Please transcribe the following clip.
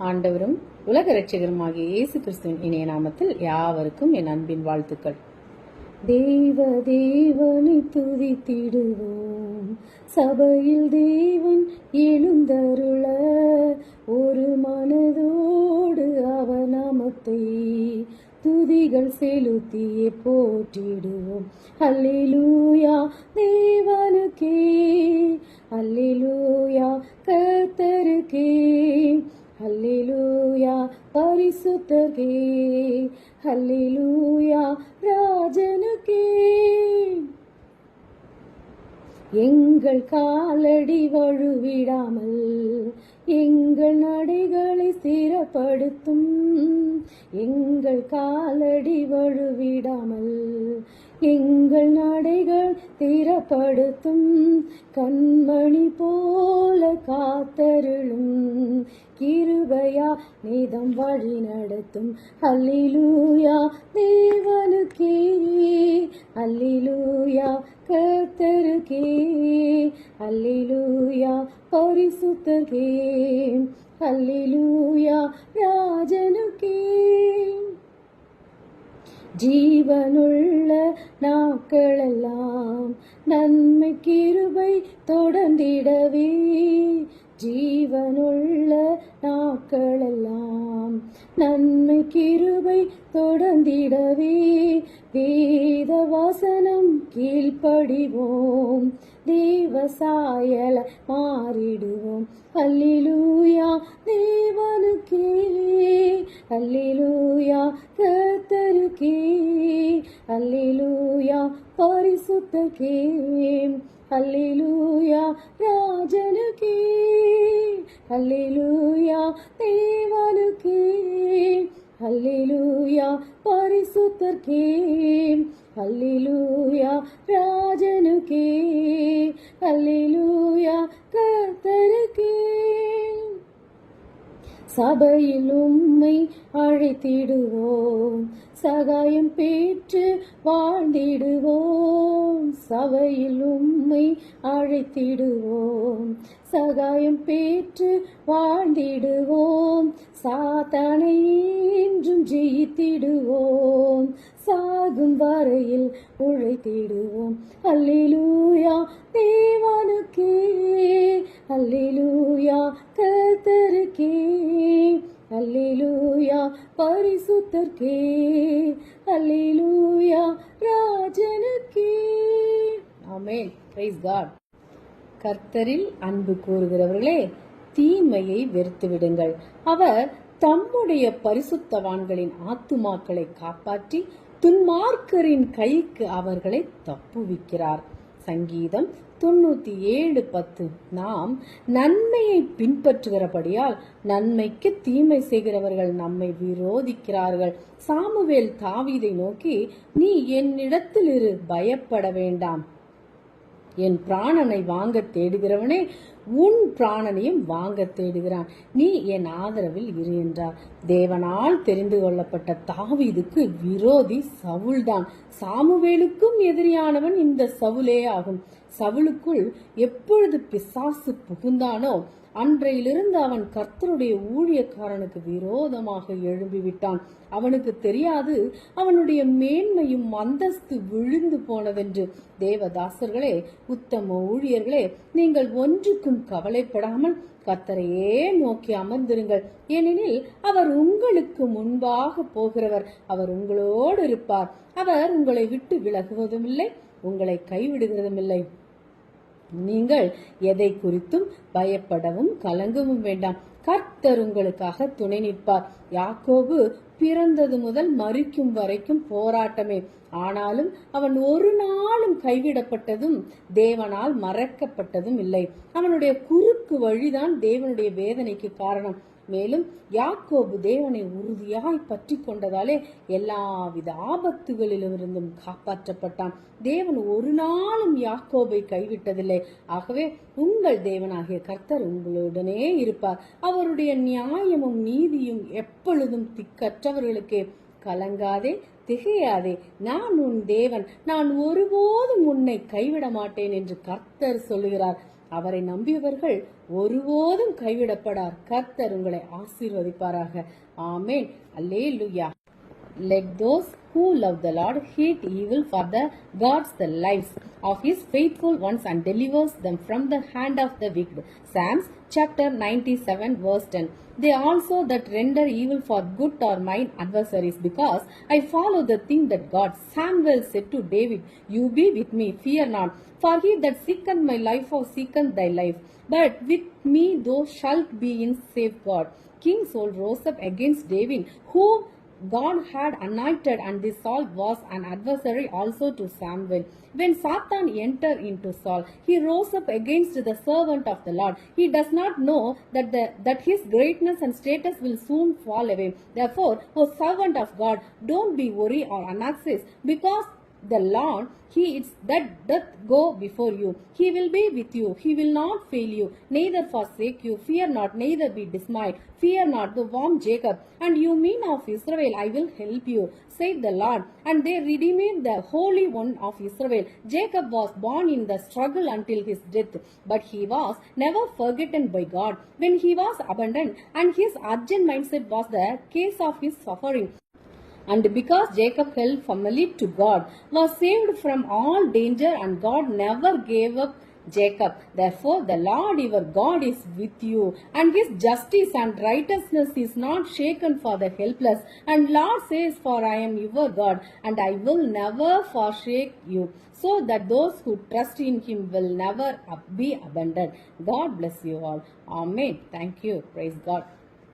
ஆண்டவரும் உலக ரட்சகருமாகிய இயேசு கிறிஸ்துவின் இணைய நாமத்தில் யாவருக்கும் என் அன்பின் வாழ்த்துக்கள். தேவ தேவனை துதித்திடுவோம். சபையில் தேவன் எழுந்தருள ஒரு மனதோடு அவர் நாமத்தை துதிகள் செலுத்தியே போற்றிடுவோம். அல்லேலூயா தேவனுக்கே. அல்லேலூயா பரிசுத்தர்கே அல்லேலூயா ராஜனுக்கே எங்கள் காலடி வழுவிடாமல் எங்கள் நடைகளை ஸ்திரப்படுத்தும் எங்கள் காலடி வழுவிடாமல் எங்கள் நடைகள் திறப்படுத்தும் கண்மணி போல காத்தருளும் கிருபையா நீதம் வழி நடத்தும். அல்லிலூயா தேவனுக்கே. அல்லிலூயா கர்த்தருக்கே. அல்லிலூயா பரிசுத்தர்கே அல்லிலூயா ராஜனுக்கே. ஜீவனுள்ள நாட்களெல்லாம் நன்மை கிருபை தொடர்ந்திடவே. ஜீவனுள்ள நாட்களெல்லாம் நன்மை கிருபை தொடர்ந்திடவே. வேத வாசனம் கீழ்ப்படிவோம். தேவசாயல மாறிடுவோம். அல்லிலூயா தேவனுக்கே. அல்லிலூயா கத்தருக்கே அல்லிலூயா பரிசுத்தக்கே அல்லிலூயா ராஜனுக்கே. அல்லிலூயா தேவனுக்கே. அல்லிலூயா பரிசுத்தர்க்கே. அல்லிலூயா ராஜனுக்கே. அல்லிலூயா கர்த்தருக்கே. சபையில் உம்மை அழைத்திடுவோம். சகாயம் பெற்று வாழ்ந்திடுவோம். சபையில் உம்மை அழைத்திடுவோம். சகாயம் பெற்று வாழ்ந்திடுவோம். சாத்தானை என்றும் ஜெயித்திடுவோம். சாகும் வரையில் உழைத்திடுவோம். அல்லிலூயா தேவனுக்கே. அல்லிலூயா கத்தருக்கே அல்லிலூயா பரிசுத்தர்க்கே. அல்லிலூயா ராஜனுக்கே. ஆமென். பிரைஸ் காட் கர்த்தரில் அன்பு கூறுகிறவர்களே தீமையை வெறுத்து விடுங்கள் அவர் தம்முடைய பரிசுத்தவான்களின் ஆத்துமாக்களை காப்பாற்றி துன்மார்க்கரின் கைக்கு அவர்களை தப்புவிக்கிறார். சங்கீதம் தொண்ணூத்தி ஏழு பத்து. நாம் நன்மையை பின்பற்றுகிறபடியால் நன்மைக்கு தீமை செய்கிறவர்கள் நம்மை விரோதிக்கிறார்கள். சாமுவேல் தாவீதை நோக்கி நீ என்னிடத்தில் இரு பயப்பட வேண்டாம். என் பிராணனை வாங்க தேடுகிறவனே உன் பிராணனையும் வாங்க தேடுகிறான். நீ என் ஆதரவில் இரு என்றார். தேவனால் தெரிந்து கொள்ளப்பட்ட தாவீதுக்கு விரோதி சவுல்தான் சாமுவேலுக்கும் எதிரியானவன் இந்த சவுலே ஆகும். சவுலுக்குள் எப்பொழுது பிசாசு புகுந்தானோ அன்றையிலிருந்து அவன் கர்த்தருடைய ஊழியக்காரனுக்கு விரோதமாக எழும்பிவிட்டான். அவனுக்கு தெரியாது அவனுடைய மேன்மையும் அந்தஸ்து விழுந்து போனதென்று. தேவதாசர்களே உத்தம ஊழியர்களே நீங்கள் ஒன்றுக்கும் கவலைப்படாமல் கத்தரையே நோக்கி அமர்ந்திருங்கள். ஏனெனில் அவர் உங்களுக்கு முன்பாக போகிறவர். அவர் உங்களோடு இருப்பார். அவர் உங்களை விட்டு விலகுவதும் இல்லை உங்களை கைவிடுகிறதும் இல்லை நீங்கள் எதை குறித்தும் பயப்படவும் கலங்கவும் வேண்டாம். கர்த்தர் உங்களுக்காக துணை நிற்பார். யாக்கோபு பிறந்தது முதல் மறிக்கும் வரைக்கும் போராட்டமே. ஆனாலும் அவன் ஒரு நாளும் கைவிடப்பட்டதும் தேவனால் மறக்கப்பட்டதும் இல்லை. அவனுடைய குறுக்கு வழிதான் தேவனுடைய வேதனைக்கு காரணம். மேலும் யாக்கோபு தேவனை உறுதியாய் பற்றி கொண்டதாலே எல்லாவித ஆபத்துகளிலிருந்தும் காப்பாற்றப்பட்டான். தேவன் ஒரு நாளும் யாக்கோபை கைவிட்டதில்லை. ஆகவே உங்கள் தேவனாகிய கர்த்தர் உங்களுடனே இருப்பார். அவருடைய நியாயமும் நீதியும் எப்பொழுதும் திக்கற்றவர்களுக்கே கலங்காதே திகையாதே. நான் உன் தேவன். நான் ஒருபோதும் உன்னை கைவிட மாட்டேன் என்று கர்த்தர் சொல்லுகிறார். அவரை நம்பியவர்கள் ஒருபோதும் கைவிடப்படார். கர்த்தர் உங்களை ஆசீர்வதிப்பாராக. ஆமேன். அல்லே லுயா Let those who love the Lord hate evil for the God's the lives of his faithful ones and delivers them from the hand of the wicked. Psalms chapter 97 verse 10. They also that render evil for good are mine adversaries because I follow the thing that God. Samuel said to David, You be with me, fear not. For he that seeketh my life or seeketh thy life. But with me thou shalt be in safeguard. King Saul rose up against David, whom God had anointed, and this Saul was an adversary also to Samuel. When Satan entered into Saul, he rose up against the servant of the Lord. He does not know that the, that his greatness and status will soon fall away. Therefore, O servant of God, don't be worried or anxious, because the Lord, He is that doth go before you. He will be with you. He will not fail you, neither forsake you. Fear not, neither be dismayed. Fear not, the warm Jacob, and you mean of Israel, I will help you, said the Lord. And they redeemed the Holy One of Israel. Jacob was born in the struggle until his death, but he was never forgotten by God. When he was abandoned, and his urgent mindset was the case of his suffering. And because Jacob held firmly to God, was saved from all danger, and God never gave up Jacob. Therefore, the Lord your God is with you, and his justice and righteousness is not shaken for the helpless. And Lord says, For I am your God, and I will never forsake you, so that those who trust in him will never be abandoned. God bless you all. Amen. Thank you. Praise God.